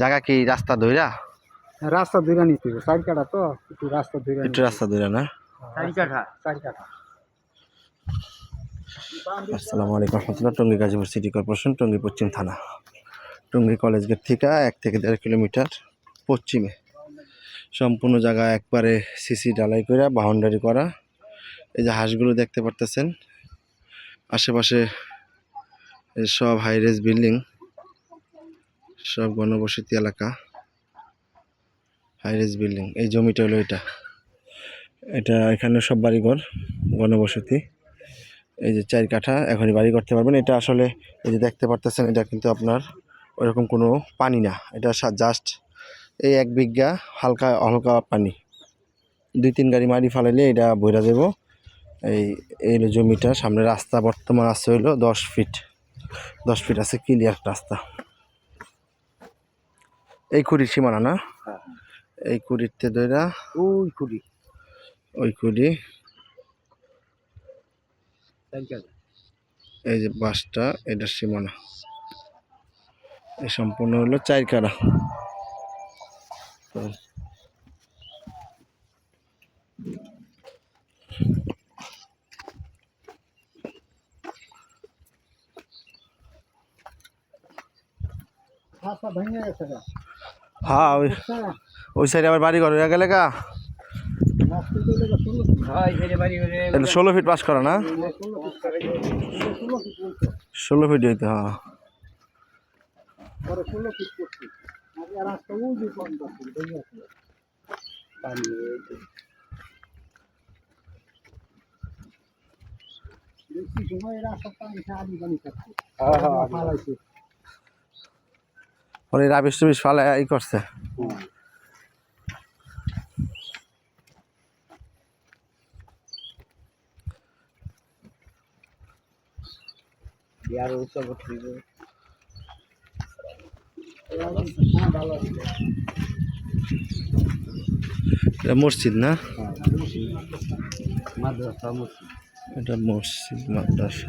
জায়গা কি রাস্তা ধইরা? রাস্তা ধরে নিতে হবে চার কাটা তো একটু রাস্তা ধরে একটু রাস্তা ধইরা না? কাঠা চার কাঠা। আসসালামু আলাইকুম রহমতুল্লাহ টঙ্গী গাজীপুর সিটি কর্পোরেশন টঙ্গী পশ্চিম থানা। টঙ্গী কলেজ গেট থেকে এক থেকে দেড় কিলোমিটার পশ্চিমে। সম্পূর্ণ জায়গা একবারে সিসি ডালাই করা বাউন্ডারি করা। এই যে হাঁসগুলো দেখতে পারতেছেন আশেপাশে এই সব হাইরেজ বিল্ডিং সব গণবসতি এলাকা হাইরেজ বিল্ডিং এই জমিটা হলো এটা। এটা এখানে সব বাড়িঘর, গণবসতি। এই যে চার কাঠা, এখনই বাড়ি করতে পারবেন। এটা আসলে এই যে দেখতে পারতেছেন, এটা কিন্তু আপনার ওইরকম কোনো পানি না। এটা জাস্ট এই এক বিঘা হালকা হালকা পানি। দুই, তিন গাড়ি মারি ফালাইলে এটা বইরা দেব এই এই জমিটা। সামনে রাস্তা বর্তমান আছে হইল দশ ফিট দশ ফিট আছে ক্লিয়ার রাস্তা। এই কুড়ির সীমানা না? এই কুড়িতে দইরা ওই কুড়ি। ওই কুড়ি। এই যে বাসটা এটার সীমানা। এই সম্পূর্ণ হলো চার কারা তো রাস্তা গেছে। হ্যাঁ ওই হ্যাঁ, ওই সাইডে আবার বাড়ি ঘর হয়ে গেলে গা। রাস্তা ষোলো ফিট। পাস করা না? ষোলো ফিট হইতে হ্যাঁ। রাস্তা সময় রাস্তা পানি থাকছে ফালাইছে পরে রাবিশ টুবিশ ফালে ই করছে। আর উৎসব এটা মসজিদ না? মসজিদ। এটা মসজিদ মাদ্রাসা।